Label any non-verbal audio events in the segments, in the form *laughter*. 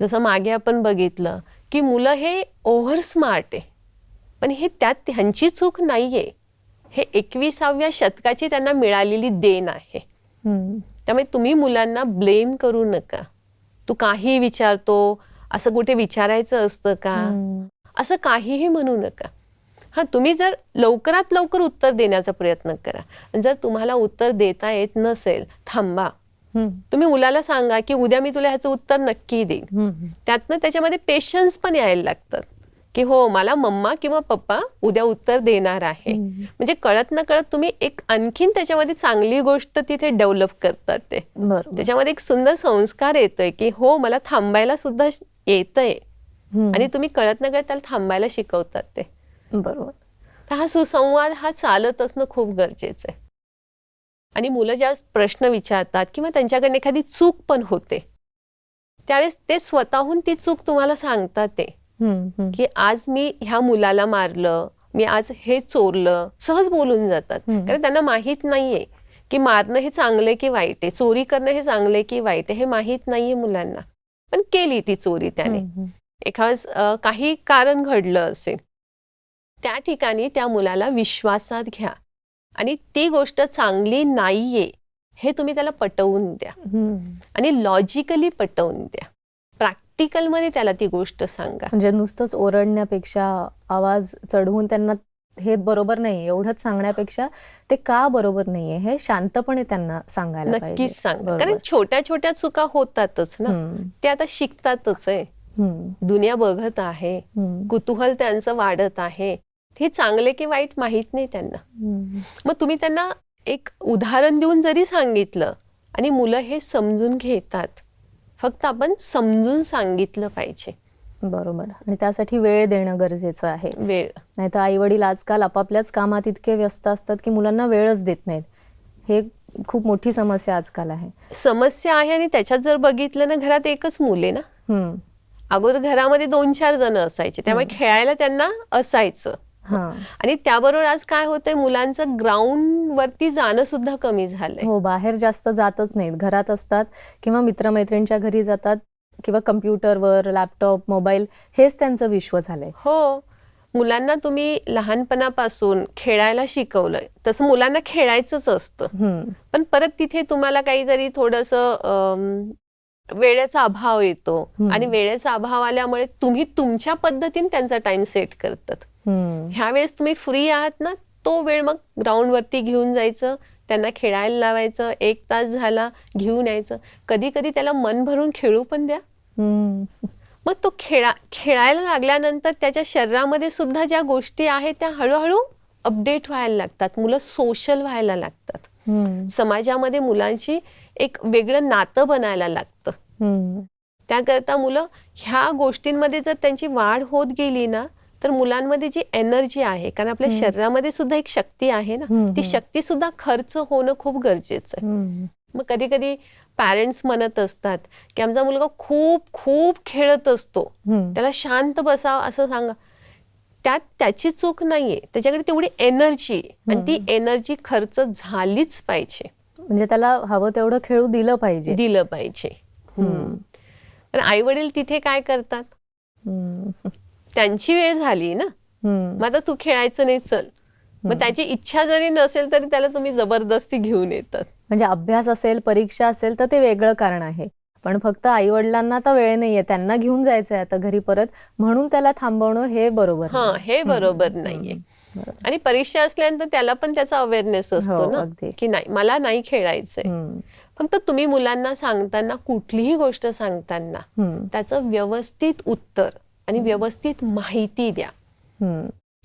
जसं मागे आपण बघितलं की मुलं हे ओव्हर स्मार्ट आहे. पण हे त्यात त्यांची चूक नाहीये. हे एकविसाव्या शतकाची त्यांना मिळालेली देण आहे. त्यामुळे तुम्ही मुलांना ब्लेम करू नका. तू काही विचारतो असं कुठे विचारायचं असतं का. असं काहीही म्हणू नका. हां तुम्ही जर लवकरात लवकर उत्तर देण्याचा प्रयत्न करा. जर तुम्हाला उत्तर देता येत नसेल थांबा. तुम्ही मुलाला सांगा की उद्या मी तुला ह्याचं उत्तर नक्की देईन. त्यातनं त्याच्यामध्ये पेशन्स पण यायला लागतात की हो मला मम्मा किंवा पप्पा उद्या उत्तर देणार आहे. म्हणजे कळत न कळत तुम्ही एक आणखीन त्याच्यामध्ये चांगली गोष्ट तिथे डेव्हलप करतात ते. बरोबर. त्याच्यामध्ये एक सुंदर संस्कार येतोय की हो मला थांबायला सुद्धा येतंय. आणि तुम्ही कळत न कळत त्याला थांबायला शिकवतात ते. बरोबर. हा सुसंवाद हा चालत असणं खूप गरजेचं आहे. आणि मुलं ज्या प्रश्न विचारतात किंवा त्यांच्याकडनं एखादी चूक पण होते त्यावेळेस ते स्वतःहून ती चूक तुम्हाला सांगतात ते. की आज मी ह्या मुलाला मारलं मी आज हे चोरलं सहज बोलून जातात. कारण त्यांना माहीत नाहीये की मारणं हे चांगलं की वाईट आहे चोरी करणं हे चांगलं की वाईट आहे हे माहीत नाहीये मुलांना पण केली ती चोरी त्याने. एखाद काही कारण घडलं असेल त्या ठिकाणी त्या मुलाला विश्वासात घ्या आणि ती गोष्ट चांगली नाहीये हे तुम्ही त्याला पटवून द्या. आणि लॉजिकली पटवून द्या प्रॅक्टिकलमध्ये त्याला ती गोष्ट सांगा म्हणजे नुसतंच ओरडण्यापेक्षा आवाज चढवून त्यांना हे बरोबर नाही एवढंच सांगण्यापेक्षा ते का बरोबर नाहीये हे शांतपणे त्यांना सांगायला नक्कीच सांगा. कारण छोट्या छोट्या चुका होतातच ना. ते आता शिकतातच आहे. दुनिया बघत आहे. कुतूहल त्यांचं वाढत आहे हे चांगले की वाईट माहीत नाही त्यांना. मग तुम्ही त्यांना एक उदाहरण देऊन जरी सांगितलं आणि मुलं हे समजून घेतात फक्त आपण समजून सांगितलं पाहिजे. बरोबर. आणि त्यासाठी वेळ देणं गरजेचं आहे. वेळ. नाही तर आई वडील आजकाल आपापल्याच कामात इतके व्यस्त असतात की मुलांना वेळच देत नाहीत. हे खूप मोठी समस्या आजकाल आहे. समस्या आहे आणि त्याच्यात जर बघितलं ना घरात एकच मुल आहे ना. अगोदर घरामध्ये दोन चार जण असायचे. त्यामुळे खेळायला त्यांना असायचं. आणि त्याबरोबर आज काय होतंय मुलांचं ग्राउंड वरती जाणं सुद्धा कमी झालंय. हो बाहेर जास्त जातच नाहीत. घरात असतात किंवा मित्रमैत्रिणींच्या घरी जातात किंवा कम्प्युटरवर लॅपटॉप मोबाईल हेच त्यांचं विश्व झालंय. हो मुलांना तुम्ही लहानपणापासून खेळायला शिकवलंय. तसं मुलांना खेळायचंच असतं. पण परत तिथे तुम्हाला काहीतरी थोडंसं वेळेचा अभाव येतो. आणि वेळेचा अभाव आल्यामुळे तुम्ही तुमच्या पद्धतीने त्यांचा टाइम सेट करतात. ह्यावेळेस तुम्ही फ्री आहात ना तो वेळ मग ग्राउंडवरती घेऊन जायचं त्यांना खेळायला लावायचं एक तास झाला घेऊन यायचं कधी कधी त्याला मन भरून खेळू पण द्या. *laughs* मग तो खेळा खेळायला लागल्यानंतर त्याच्या शरीरामध्ये सुद्धा ज्या गोष्टी आहेत त्या हळूहळू अपडेट व्हायला लागतात मुलं सोशल व्हायला लागतात. समाजामध्ये मुलांची एक वेगळं नातं बनायला लागतं. त्याकरता मुलं ह्या गोष्टींमध्ये जर त्यांची वाढ होत गेली ना तर मुलांमध्ये जी एनर्जी आहे कारण आपल्या शरीरामध्ये सुद्धा एक शक्ती आहे ना ती. शक्ती सुद्धा खर्च होणं खूप गरजेचं आहे. मग कधी कधी पॅरेंट्स म्हणत असतात की आमचा मुलगा खूप खूप खेळत असतो. त्याला शांत बसावं असं सांगा. त्यात त्याची चूक नाहीये. त्याच्याकडे तेवढी एनर्जी आणि ती एनर्जी खर्च झालीच पाहिजे. म्हणजे त्याला हवं तेवढं खेळू दिलं पाहिजे. दिलं पाहिजे. पण आई वडील तिथे काय करतात. त्यांची वेळ झाली ना. मग आता तू खेळायचं नाही चल मग त्याची इच्छा जरी नसेल तरी त्याला तुम्ही जबरदस्ती घेऊन येतात म्हणजे अभ्यास असेल परीक्षा असेल तर ते वेगळं कारण आहे पण फक्त आई वडिलांना आता वेळ नाहीये त्यांना घेऊन जायचंय आता घरी परत म्हणून त्याला थांबवणं हे बरोबर हा. हे बरोबर नाहीये. आणि परीक्षा असल्यानंतर त्याला पण त्याचा अवेअरनेस असतो हो, ना अगदी. की नाही मला नाही खेळायचंय. फक्त तुम्ही मुलांना सांगताना कुठलीही गोष्ट सांगताना. त्याचं व्यवस्थित उत्तर आणि व्यवस्थित माहिती द्या.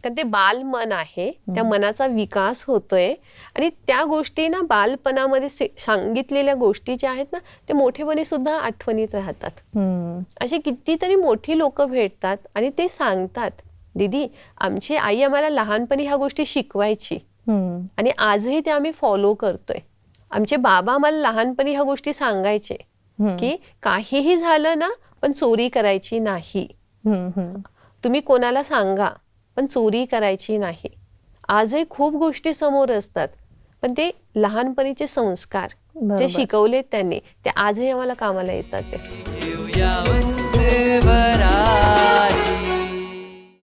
कारण ते बाल मन आहे त्या मनाचा विकास होतोय आणि त्या गोष्टी ना बालपणामध्ये सांगितलेल्या गोष्टी ज्या आहेत ना ते मोठेपणी सुद्धा आठवणीत राहतात. अशी कितीतरी मोठी लोक भेटतात आणि ते सांगतात दीदी आमची आई आम्हाला लहानपणी ह्या गोष्टी शिकवायची. आणि आजही ते आम्ही फॉलो करतोय आमचे बाबा आम्हाला लहानपणी ह्या गोष्टी सांगायचे. की काहीही झालं ना पण चोरी करायची नाही. तुम्ही कोणाला सांगा पण चोरी करायची नाही. आजही खूप गोष्टी समोर असतात पण ते लहानपणीचे संस्कार. जे शिकवलेत त्यांनी ते आजही आम्हाला कामाला येतात ते.